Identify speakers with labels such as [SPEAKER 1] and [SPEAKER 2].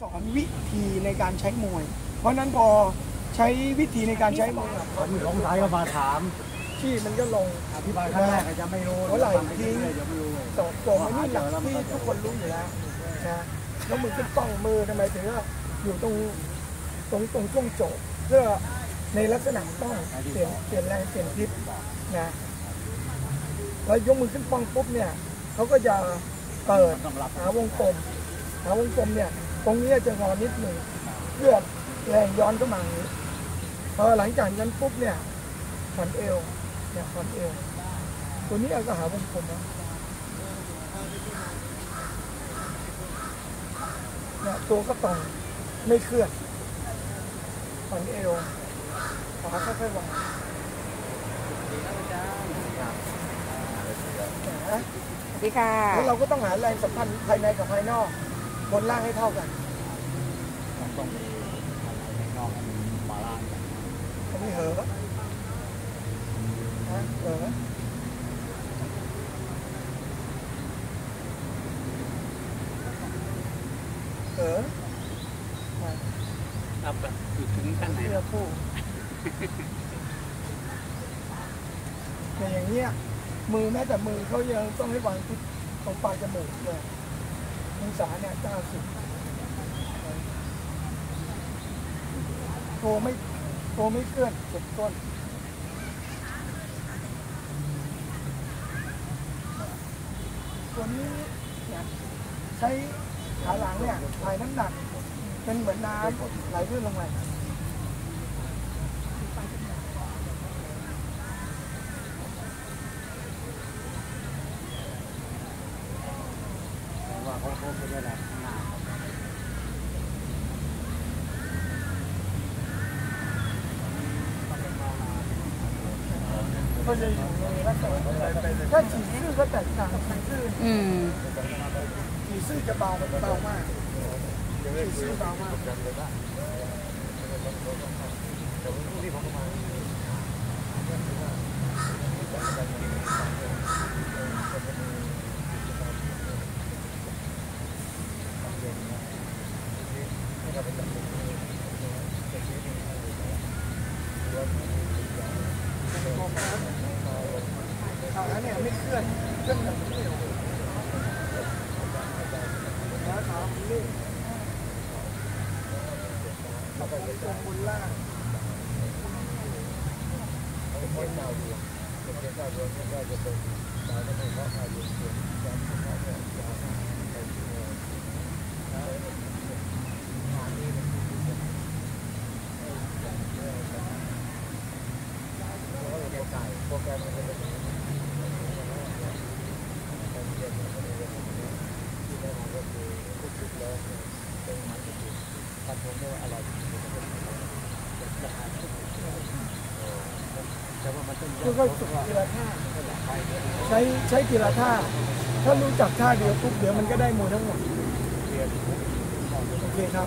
[SPEAKER 1] สอนวิธีในการใช้มวย เพราะฉะนั้นพอใช้วิธีในการใช้มวย
[SPEAKER 2] ผมสงสัยก็มาถาม
[SPEAKER 1] ที่มันก็ลง
[SPEAKER 2] อธิบายครั้งแรกอาจจะไม่รู้
[SPEAKER 1] หัวไหล่ทิ้ง
[SPEAKER 2] จะไม่รู้เลย
[SPEAKER 1] ตกตกมันนี่หลักที่ทุกคนรู้อยู่แล้วนะแล้วมือขึ้นต้องมือทำไมถึงว่าอยู่ตรงตรงตรงช่วงโจกเพื่อในลักษณะต้องเปลี่ยนเปลี่ยนแรงเปลี่ยนทิศนะแล้วยกมือขึ้นป้องปุ๊บเนี่ยเขาก็จะเปิด
[SPEAKER 2] ต้องรับ
[SPEAKER 1] หาวงกลมหาวงกลมเนี่ย ตรงนี้จะงอนิดหนึ่งเพื่อแรงย้อนเข้ามาอย่างนี้พอหลังจากนั้นปุ๊บเนี่ยผ่อนเอวเนี่ยผ่อนเอว ตัวนี้ก็หาวงกลมนะเนี่ยตัวก็ตรงไม่เคลื่อนผ่อนเอวขาค่อยๆวางนะ
[SPEAKER 3] สวัสดีค่ะ
[SPEAKER 1] แล้วเราก็ต้องหาแรงสัมพันธ์ภายในกับภายนอก บนล่างให้เท่ากัน
[SPEAKER 2] ต้องมีอะไรนอกมาล่างกัน
[SPEAKER 1] อันนี้เหอะนะเหอะเหอะมา
[SPEAKER 4] เอาแบบอยู่ถึงขั้นไหน
[SPEAKER 1] เสื้อคู่เนี่ยอย่างเงี้ยมือแม้แต่มือเขายังต้องให้วางทิศตรงปลายจมูกเลย องศาเนี่ยเก้าสิบโตไม่โตไม่เคลื่อนเจ็บต้นตัวนี้เนี่ยใช้ขาหลังเนี่ยถ่ายน้ำหนัก เป็นเหมือนน้ำไหลลื่นลง 放送
[SPEAKER 2] すれば那
[SPEAKER 1] 几次和等，
[SPEAKER 3] 嗯，
[SPEAKER 1] 几次就包包嘛，
[SPEAKER 2] 几
[SPEAKER 1] 次包嘛。
[SPEAKER 2] เขาเขาไม่ได้แบบหน้า
[SPEAKER 1] ก็จะอยู่ในลักษณะถ้าฉี่ซื่อก็แตกต่างฉี่ซื่อ
[SPEAKER 3] อืม
[SPEAKER 1] ฉี่ซื่อจะเบาเบามากฉี่ซื่อเบามากขาเนี่ย ไม่เคลื่อนเคลื่อนแบบนี้เลยขาขามันนิ่งเอาไปตรงบนล่าก็ฝึกทีละท่าใช้ใช้ทีละท่า ถ้ารู้จักท่าเดียวปุ๊บเดี๋ยวมันก็ได้มวยทั้งหมดโอเคครับ